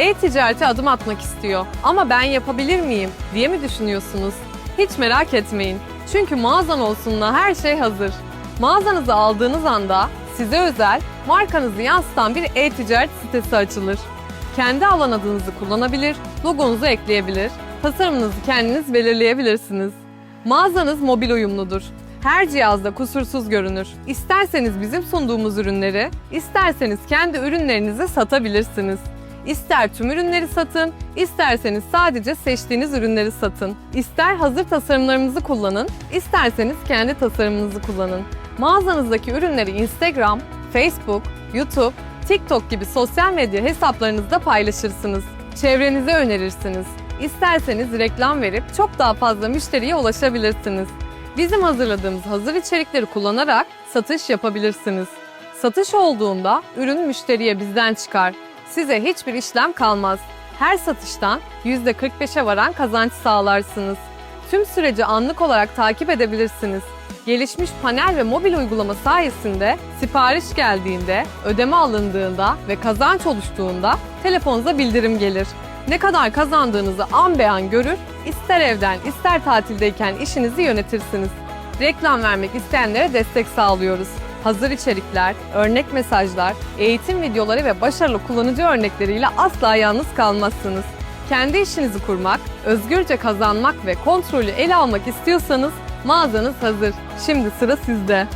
E-ticarete adım atmak istiyor ama ben yapabilir miyim diye mi düşünüyorsunuz? Hiç merak etmeyin. Çünkü mağazan olsunla her şey hazır. Mağazanızı aldığınız anda size özel markanızı yansıtan bir e-ticaret sitesi açılır. Kendi alan adınızı kullanabilir, logonuzu ekleyebilir, tasarımınızı kendiniz belirleyebilirsiniz. Mağazanız mobil uyumludur. Her cihazda kusursuz görünür. İsterseniz bizim sunduğumuz ürünleri, isterseniz kendi ürünlerinizi satabilirsiniz. İster tüm ürünleri satın, isterseniz sadece seçtiğiniz ürünleri satın. İster hazır tasarımlarımızı kullanın, isterseniz kendi tasarımınızı kullanın. Mağazanızdaki ürünleri Instagram, Facebook, YouTube, TikTok gibi sosyal medya hesaplarınızda paylaşırsınız. Çevrenize önerirsiniz. İsterseniz reklam verip çok daha fazla müşteriye ulaşabilirsiniz. Bizim hazırladığımız hazır içerikleri kullanarak satış yapabilirsiniz. Satış olduğunda ürün müşteriye bizden çıkar. Size hiçbir işlem kalmaz. Her satıştan %45'e varan kazanç sağlarsınız. Tüm süreci anlık olarak takip edebilirsiniz. Gelişmiş panel ve mobil uygulama sayesinde sipariş geldiğinde, ödeme alındığında ve kazanç oluştuğunda telefonunuza bildirim gelir. Ne kadar kazandığınızı an be an görür, ister evden ister tatildeyken işinizi yönetirsiniz. Reklam vermek isteyenlere destek sağlıyoruz. Hazır içerikler, örnek mesajlar, eğitim videoları ve başarılı kullanıcı örnekleriyle asla yalnız kalmazsınız. Kendi işinizi kurmak, özgürce kazanmak ve kontrolü ele almak istiyorsanız mağazanız hazır. Şimdi sıra sizde.